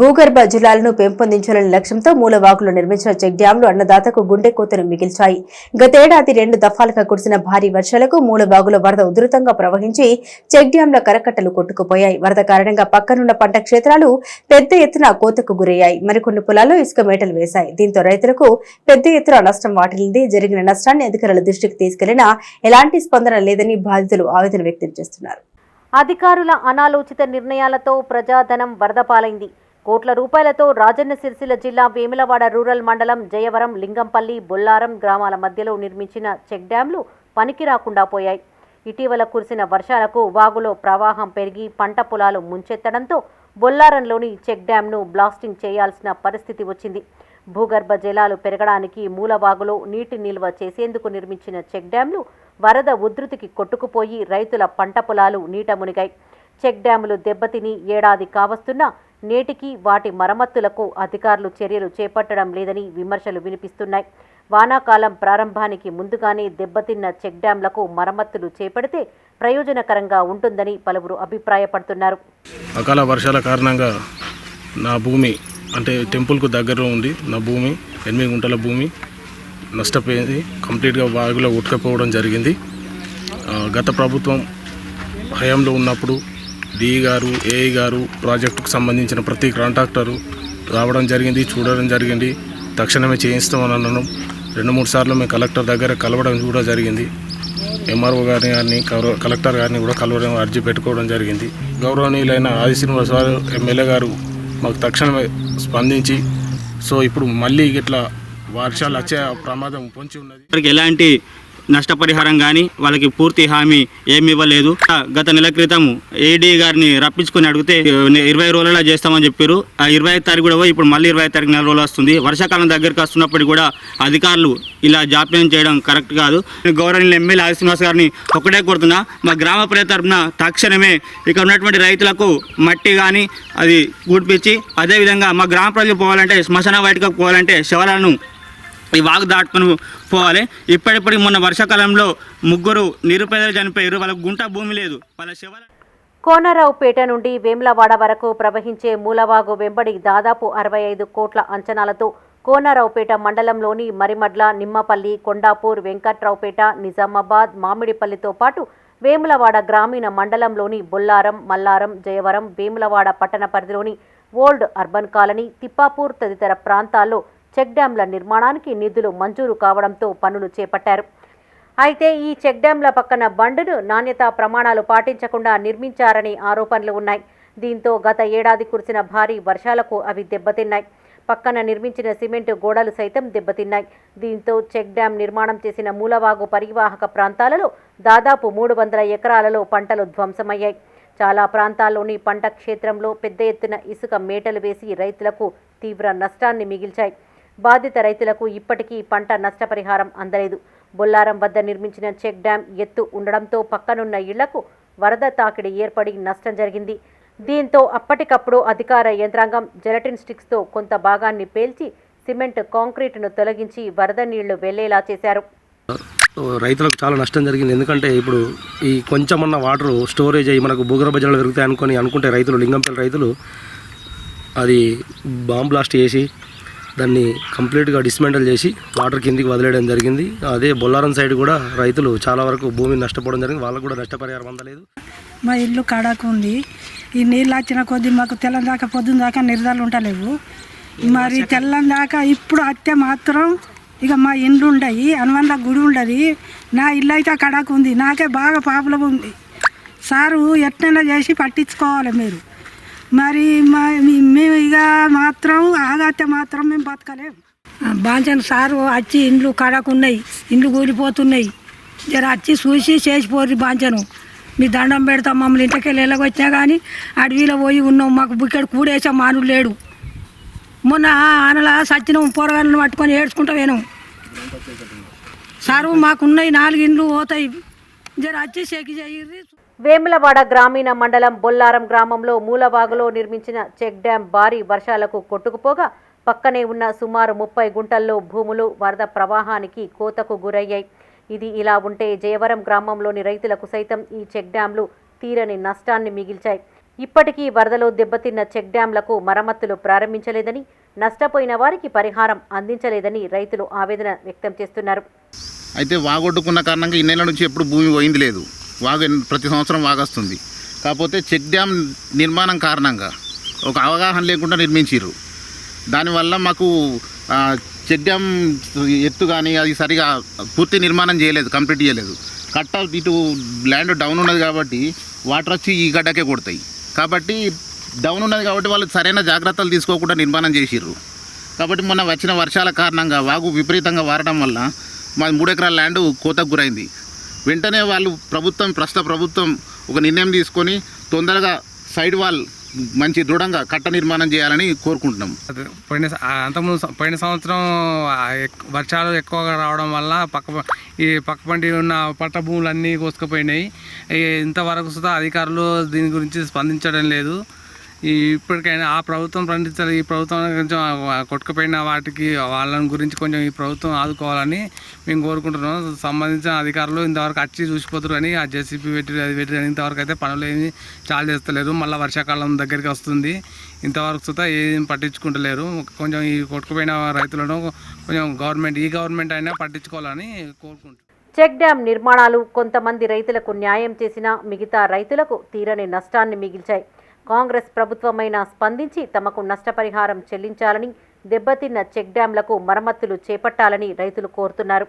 భూగర్భ జలాలను పెంపొందించాలనే లక్ష్యంతో మూలవాగులో నిర్మించిన చెక్ డ్యాంలు అన్నదాతకు గుండె కోతను మిగిల్చాయి. గతేడాది రెండు దఫాలుగా కురిసిన భారీ వర్షాలకు మూలవాగుల వరద ఉధృతంగా ప్రవహించి చెక్ డ్యాంల కరకట్టలు కొట్టుకుపోయాయి. వరద కారణంగా పక్కనున్న పంట క్షేత్రాలు పెద్ద ఎత్తున కోతకు గురయ్యాయి. మరికొన్ని పొలాల్లో ఇసుక మేటలు వేశాయి. దీంతో రైతులకు పెద్ద ఎత్తున నష్టం వాటిల్లింది. జరిగిన నష్టాన్ని అధికారుల దృష్టికి తీసుకెళ్ళినా ఎలాంటి స్పందన లేదని బాధితులు ఆవేదన వ్యక్తం చేస్తున్నారు. అధికారుల అనాలోచిత నిర్ణయాలతో ప్రజాధనం వరద పాలైంది. కోట్ల రూపాయలతో రాజన్న సిరిసిల్ల జిల్లా వేములవాడ రూరల్ మండలం జయవరం లింగంపల్లి బొల్లారం గ్రామాల మధ్యలో నిర్మించిన చెక్ డ్యాంలు పనికి రాకుండా పోయాయి. ఇటీవల కురిసిన వర్షాలకు వాగులో ప్రవాహం పెరిగి పంట పొలాలు ముంచెత్తడంతో బొల్లారంలోని చెక్ డ్యాంను బ్లాస్టింగ్ చేయాల్సిన పరిస్థితి వచ్చింది. భూగర్భ జలాలు పెరగడానికి మూలవాగులో నీటి నిల్వ చేసేందుకు నిర్మించిన చెక్ డ్యాంలు వరద ఉధృతికి కొట్టుకుపోయి రైతుల పంట పొలాలు నీట మునిగాయి. చెక్ డ్యాములు దెబ్బతిని ఏడాది కావస్తున్నా నేటికి వాటి మరమ్మతులకు అధికారులు చర్యలు చేపట్టడం లేదని విమర్శలు వినిపిస్తున్నాయి. వానాకాలం ప్రారంభానికి ముందుగానే దెబ్బతిన్న చెక్ డ్యాంలకు మరమ్మతులు చేపడితే ప్రయోజనకరంగా ఉంటుందని పలువురు అభిప్రాయపడుతున్నారు. అకాల వర్షాల కారణంగా నా భూమి అంటే టెంపుల్కు దగ్గరలో ఉంది నా భూమి ఎనిమిది గుంటల భూమి నష్టపోయింది. కంప్లీట్గా వాగులో ఉట్టుకపోవడం జరిగింది. గత ప్రభుత్వం హయాంలో ఉన్నప్పుడు డి గారు ఏఐ గారు ప్రాజెక్టుకు సంబంధించిన ప్రతి కాంట్రాక్టరు రావడం జరిగింది చూడడం జరిగింది. తక్షణమే చేయిస్తామని అన్నాను. రెండు మూడు సార్లు మేము కలెక్టర్ దగ్గర కలవడం కూడా జరిగింది. ఎంఆర్ఓ గారిని గారిని కలెక్టర్ గారిని కూడా కలవడం అర్జీ పెట్టుకోవడం జరిగింది. గౌరవనీయులైన ఆది శ్రీనివాస్ గారు ఎమ్మెల్యే గారు మాకు తక్షణమే స్పందించి సో ఇప్పుడు మళ్ళీ ఇట్లా వర్షాలు వచ్చే ప్రమాదం పొంచి ఉన్నది. ఎలాంటి నష్టపరిహారం కానీ వాళ్ళకి పూర్తి హామీ ఏమి ఇవ్వలేదు గత నెల క్రితం ఏడీ గారిని రప్పించుకొని అడిగితే ఇరవై రోజులలో చేస్తామని చెప్పారు ఆ ఇరవై ఐదు తారీఖు కూడా ఇప్పుడు మళ్ళీ ఇరవై ఐదు తారీఖు నెల రోజులు వస్తుంది. వర్షాకాలం దగ్గరికి వస్తున్నప్పుడు కూడా అధికారులు ఇలా జాప్యం చేయడం కరెక్ట్ కాదు. గౌరవనీయులు ఎమ్మెల్యే ఆది శ్రీనివాస్ గారిని ఒకటే కోరుతున్నా. మా గ్రామ ప్రజల తరపున తక్షణమే ఇక్కడ ఉన్నటువంటి రైతులకు మట్టి కానీ అది గుడిపించి అదేవిధంగా మా గ్రామ ప్రజలు పోవాలంటే శ్మశాన బయటకు పోవాలంటే శవాలను ఈ వాగు దాటుకొని పోవాలి. ఇప్పటిప్పటికి మొన్న వర్షాకాలంలో ముగ్గురు నిరుపేదలు చనిపోయారు వాళ్ళకు గుంట భూమి లేదు. వాళ్ళ శివల కోనరావుపేట నుండి వేములవాడ వరకు ప్రవహించే మూలవాగు వెంబడి దాదాపు అరవై ఐదు కోట్ల అంచనాలతో కోనరావుపేట మండలంలోని మరిమడ్ల నిమ్మపల్లి కొండాపూర్ వెంకట్రావుపేట నిజామాబాద్ మామిడిపల్లితో పాటు వేములవాడ గ్రామీణ మండలంలోని బొల్లారం మల్లారం జయవరం వేములవాడ పట్టణ పరిధిలోని ఓల్డ్ అర్బన్ కాలనీ తిప్పాపూర్ తదితర ప్రాంతాల్లో చెక్ డ్యాంల నిర్మాణానికి నిధులు మంజూరు కావడంతో పనులు చేపట్టారు. అయితే ఈ చెక్ డ్యాంల పక్కన బండును నాణ్యతా ప్రమాణాలు పాటించకుండా నిర్మించారని ఆరోపణలు ఉన్నాయి. దీంతో గత ఏడాది కురిసిన భారీ వర్షాలకు అవి దెబ్బతిన్నాయి. పక్కన నిర్మించిన సిమెంటు గోడలు సైతం దెబ్బతిన్నాయి. దీంతో చెక్ డ్యాం నిర్మాణం చేసిన మూలవాగు పరివాహక ప్రాంతాలలో దాదాపు మూడు వందల ఎకరాలలో పంటలు ధ్వంసమయ్యాయి. చాలా ప్రాంతాల్లోని పంట క్షేత్రంలో పెద్ద ఎత్తున ఇసుక మేటలు వేసి రైతులకు తీవ్ర నష్టాన్ని మిగిల్చాయి. బాధిత రైతులకు ఇప్పటికీ పంట నష్టపరిహారం అందలేదు. బొల్లారం వద్ద నిర్మించిన చెక్ డ్యాం ఎత్తు ఉండడంతో పక్కనున్న ఇళ్ళకు వరద తాకిడి ఏర్పడి నష్టం జరిగింది. దీంతో అప్పటికప్పుడు అధికార యంత్రాంగం జెలటిన్ స్టిక్స్తో కొంత భాగాన్ని పేల్చి సిమెంట్ కాంక్రీట్ను తొలగించి వరద నీళ్ళు వెళ్ళేలా చేశారు. రైతులకు చాలా నష్టం జరిగింది. ఎందుకంటే ఇప్పుడు ఈ కొంచెమన్న వాటర్ స్టోరేజ్ అయ్యి మనకు భూగర్భ జలాలు పెరుగుతాయి అనుకొని అనుకుంటే రైతులు లింగంపల్లి రైతులు అది బాంబ్ బ్లాస్ట్ చేసి దాన్ని కంప్లీట్గా డిస్మెంటల్ చేసి వాటర్ కిందికి వదిలేయడం జరిగింది. అదే బొల్లారం సైడ్ కూడా రైతులు చాలా వరకు భూమిని నష్టపోవడం జరిగింది. వాళ్ళకు కూడా నష్టపరిహారం అందలేదు. మా ఇల్లు కాడాకు ఉంది. ఈ నీళ్ళు వచ్చిన కొద్దీ మాకు తెల్లం దాకా పొద్దున్న దాకా నిర్దాలు ఉండలేవు. మరి తెల్లం దాకా ఇప్పుడు అత్తే మాత్రం ఇక మా ఇండ్లు ఉండయి అనువంద గుడి ఉండదు. నా ఇల్లు అయితే కడాకు ఉంది. నాకే బాగా పాపులం ఉంది. సారు ఎట్నైనా చేసి పట్టించుకోవాలి మీరు. మరి మేము ఇక మాత్రం ఆగాతే మాత్రం మేము బతకలేము బాంచన్ సారు వచ్చి ఇండ్లు కడకున్నాయి ఇండ్లు కూలిపోతున్నాయి. జర వచ్చి చూసి చేసిపోరు బాంచను మీ దండం పెడతాం మమ్మల్ని ఇంటికెళ్ళి వెళ్ళగొచ్చినా కానీ అడవిలో పోయి ఉన్నాం మాకు ఇక్కడ కూడేసే మాను లేడు. మొన్న ఆనలా సచ్చినం పొరగాలను పట్టుకొని ఏడ్చుకుంటా వేను సారు మాకున్నాయి నాలుగు ఇండ్లు పోతాయి. జర వచ్చి చెక్ చేయి. వేములవాడ గ్రామీణ మండలం బొల్లారం గ్రామంలో మూలవాగులో నిర్మించిన చెక్ డ్యాం భారీ వర్షాలకు కొట్టుకుపోగా పక్కనే ఉన్న సుమారు ముప్పై గుంటల్లో భూములు వరద ప్రవాహానికి కోతకు గురయ్యాయి. ఇది ఇలా ఉంటే జయవరం గ్రామంలోని రైతులకు సైతం ఈ చెక్ డ్యాంలు తీరని నష్టాన్ని మిగిల్చాయి. ఇప్పటికీ వరదలో దెబ్బతిన్న చెక్ డ్యాంలకు మరమ్మతులు ప్రారంభించలేదని నష్టపోయిన వారికి పరిహారం అందించలేదని రైతులు ఆవేదన వ్యక్తం చేస్తున్నారు. అయితే వాగొట్టుకున్న కారణంగా ఇన్నేళ్ళ నుంచి ఎప్పుడు భూమి పోయింది లేదు. వాగు ప్రతి సంవత్సరం వాగొస్తుంది. కాకపోతే చెక్ డ్యామ్ నిర్మాణం కారణంగా ఒక అవగాహన లేకుండా నిర్మించారు దానివల్ల మాకు చెక్ డ్యామ్ ఎత్తు కానీ అది సరిగా పూర్తి నిర్మాణం చేయలేదు కంప్లీట్ చేయలేదు. కట్ట ఇటు ల్యాండ్ డౌన్ ఉన్నది కాబట్టి వాటర్ వచ్చి ఈ గడ్డకే కొడతాయి. కాబట్టి డౌన్ ఉన్నది కాబట్టి వాళ్ళు సరైన జాగ్రత్తలు తీసుకోకుండా నిర్మాణం చేసిర్రు. కాబట్టి మొన్న వచ్చిన వర్షాల కారణంగా వాగు విపరీతంగా వారడం వల్ల మా మూడు ఎకరాల ల్యాండ్ కోతకు గురైంది. వెంటనే వాళ్ళు ప్రభుత్వం ప్రస్తుత ప్రభుత్వం ఒక నిర్ణయం తీసుకొని తొందరగా సైడ్ వాల్ మంచి దృఢంగా కట్ట నిర్మాణం చేయాలని కోరుకుంటున్నాం అదే పోయిన అంతకుముందు పోయిన సంవత్సరం ఎక్- వర్షాలు ఎక్కువగా రావడం వల్ల పక్క ఈ పక్క పంటి ఉన్న పట్ట భూములన్నీ కోసుకుపోయినాయి. ఇంతవరకు సుధా అధికారులు దీని గురించి స్పందించడం లేదు. ఈ ఇప్పటికైనా ఆ ప్రభుత్వం పండించాలి ఈ ప్రభుత్వం కొంచెం కొట్టుకుపోయిన వాటికి వాళ్ళని గురించి కొంచెం ఈ ప్రభుత్వం ఆదుకోవాలని మేము కోరుకుంటున్నాం. సంబంధించిన అధికారులు ఇంతవరకు వచ్చి చూసిపోతారు కానీ ఆ జేసీపీ పెట్టి అది పెట్టి ఇంతవరకు అయితే పనులు ఏమి చాలా చేస్తలేరు. మళ్ళీ వర్షాకాలం దగ్గరికి వస్తుంది. ఇంతవరకు చూత ఏం పట్టించుకుంటలేరు. కొంచెం ఈ కొట్టుకుపోయిన రైతులను కొంచెం గవర్నమెంట్ ఈ గవర్నమెంట్ అయినా పట్టించుకోవాలని కోరుకుంటున్నాం. చెక్ డ్యాం నిర్మాణాలు కొంతమంది రైతులకు న్యాయం చేసినా మిగతా రైతులకు తీరని నష్టాన్ని మిగిల్చాయి. కాంగ్రెస్ ప్రభుత్వమైనా స్పందించి తమకు నష్టపరిహారం చెల్లించాలని దెబ్బతిన్న చెక్ డ్యాంలకు మరమ్మతులు చేపట్టాలని రైతులు కోరుతున్నారు.